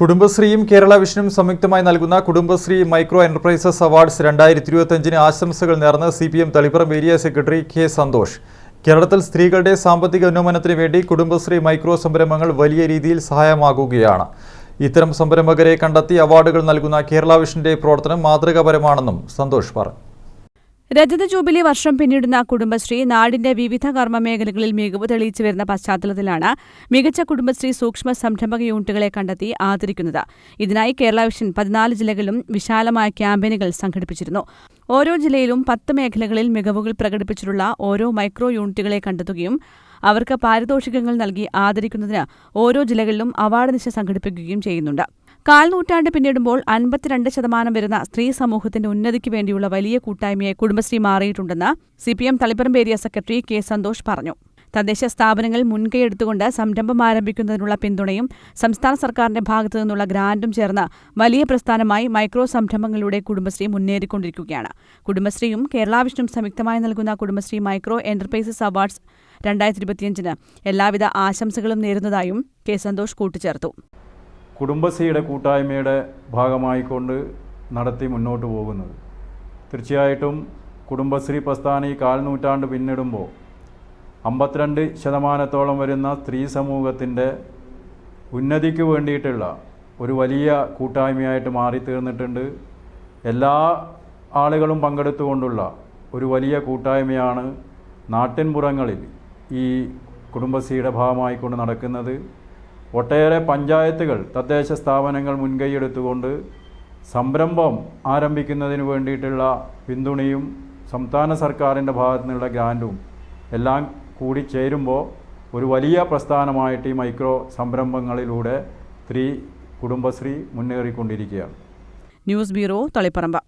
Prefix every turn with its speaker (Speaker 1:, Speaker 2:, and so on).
Speaker 1: കുടുംബശ്രീയും കേരള വിഷനും സംയുക്തമായി നൽകുന്ന Kudumbashree micro enterprises awards രണ്ടായിരത്തി ഇരുപത്തിയഞ്ചിന് ആശംസകൾ നേർന്ന് C P M Taliparamba area secretary K Santhosh. കേരളത്തിൽ സ്ത്രീകളുടെ സാമ്പത്തിക ഉന്നമനത്തിന് വേണ്ടി കുടുംബശ്രീ മൈക്രോ സംരംഭങ്ങൾ വലിയ രീതിയിൽ സഹായമാകുകയാണ്. ഇത്തരം സംരംഭകരെ കണ്ടെത്തി അവാർഡുകൾ നൽകുന്ന കേരള വിഷന്റെ പ്രവർത്തനം മാതൃകാപരമാണെന്നും സന്തോഷ് പറഞ്ഞു.
Speaker 2: രജത ജൂബിലി വർഷം പിന്നിടുന്ന കുടുംബശ്രീ നാടിന്റെ വിവിധ കർമ്മ മേഖലകളിൽ മികവ് തെളിയിച്ചു വരുന്ന പശ്ചാത്തലത്തിലാണ് മികച്ച കുടുംബശ്രീ സൂക്ഷ്മ സംരംഭക യൂണിറ്റുകളെ കണ്ടെത്തി ആദരിക്കുന്നത്. ഇതിനായി കേരള വിഷൻ പതിനാല് ജില്ലകളിലും വിശാലമായ ക്യാമ്പയിനുകൾ സംഘടിപ്പിച്ചിരുന്നു. ഓരോ ജില്ലയിലും പത്ത് മേഖലകളിൽ മികവുകൾ പ്രകടിപ്പിച്ചിട്ടുള്ള ഓരോ മൈക്രോ യൂണിറ്റുകളെ കണ്ടെത്തുകയും അവർക്ക് പാരിതോഷികങ്ങൾ നൽകി ആദരിക്കുന്നതിന് ഓരോ ജില്ലകളിലും അവാർഡ് നിശ സംഘടിപ്പിക്കുകയും ചെയ്യുന്നുണ്ട്. കാൽനൂറ്റാണ്ട് പിന്നിടുമ്പോൾ അൻപത്തിരണ്ട് ശതമാനം വരുന്ന സ്ത്രീ സമൂഹത്തിന്റെ ഉന്നതിക്ക് വേണ്ടിയുള്ള വലിയ കൂട്ടായ്മയെ Kudumbashree മാറിയിട്ടുണ്ടെന്ന് C P M Taliparamba area secretary K Santhosh പറഞ്ഞു. തദ്ദേശ സ്ഥാപനങ്ങൾ മുൻകൈയെടുത്തുകൊണ്ട് സംരംഭം ആരംഭിക്കുന്നതിനുള്ള പിന്തുണയും സംസ്ഥാന സർക്കാരിന്റെ ഭാഗത്തു നിന്നുള്ള ഗ്രാന്റും ചേർന്ന് വലിയ പ്രസ്ഥാനമായി മൈക്രോ സംരംഭങ്ങളിലൂടെ കുടുംബശ്രീ മുന്നേറിക്കൊണ്ടിരിക്കുകയാണ്. കുടുംബശ്രീയും കേരള വിഷ്ണും സംയുക്തമായി നൽകുന്ന കുടുംബശ്രീ മൈക്രോ എന്റർപ്രൈസസ് അവാർഡ്സ് രണ്ടായിരത്തി ഇരുപത്തിയഞ്ചിന് എല്ലാവിധ ആശംസകളും നേരുന്നതായും കെ സന്തോഷ് കൂട്ടിച്ചേർത്തു.
Speaker 3: കുടുംബശ്രീയുടെ കൂട്ടായ്മയുടെ ഭാഗമായിക്കൊണ്ട് നടത്തി മുന്നോട്ട് പോകുന്നത്. തീർച്ചയായിട്ടും കുടുംബശ്രീ പ്രസ്ഥാനം ഈ കാൽനൂറ്റാണ്ട് പിന്നിടുമ്പോൾ അമ്പത്തിരണ്ട് ശതമാനത്തോളം വരുന്ന സ്ത്രീ സമൂഹത്തിന്റെ ഉന്നതിക്ക് വേണ്ടിയിട്ടുള്ള ഒരു വലിയ കൂട്ടായ്മയായിട്ട് മാറിത്തീർന്നിട്ടുണ്ട്. എല്ലാ ആളുകളും പങ്കെടുത്തുകൊണ്ടുള്ള ഒരു വലിയ കൂട്ടായ്മയാണ് നാട്ടിൻപുറങ്ങളിൽ ഈ കുടുംബശ്രീയുടെ ഭാഗമായിക്കൊണ്ട് നടക്കുന്നത്. ഒട്ടേറെ പഞ്ചായത്തുകൾ തദ്ദേശ സ്ഥാപനങ്ങൾ മുൻകൈയെടുത്തുകൊണ്ട് സംരംഭം ആരംഭിക്കുന്നതിന് വേണ്ടിയിട്ടുള്ള പിന്തുണയും സംസ്ഥാന സർക്കാരിന്റെ ഭാഗത്തു നിന്നുള്ള ഗ്രാന്റും എല്ലാം കൂടി ചേരുമ്പോൾ ഒരു വലിയ പ്രസ്ഥാനമായിട്ട് ഈ മൈക്രോ സംരംഭങ്ങളിലൂടെ സ്ത്രീ കുടുംബശ്രീ മുന്നേറിക്കൊണ്ടിരിക്കുകയാണ്.
Speaker 2: News bureau Taliparamba.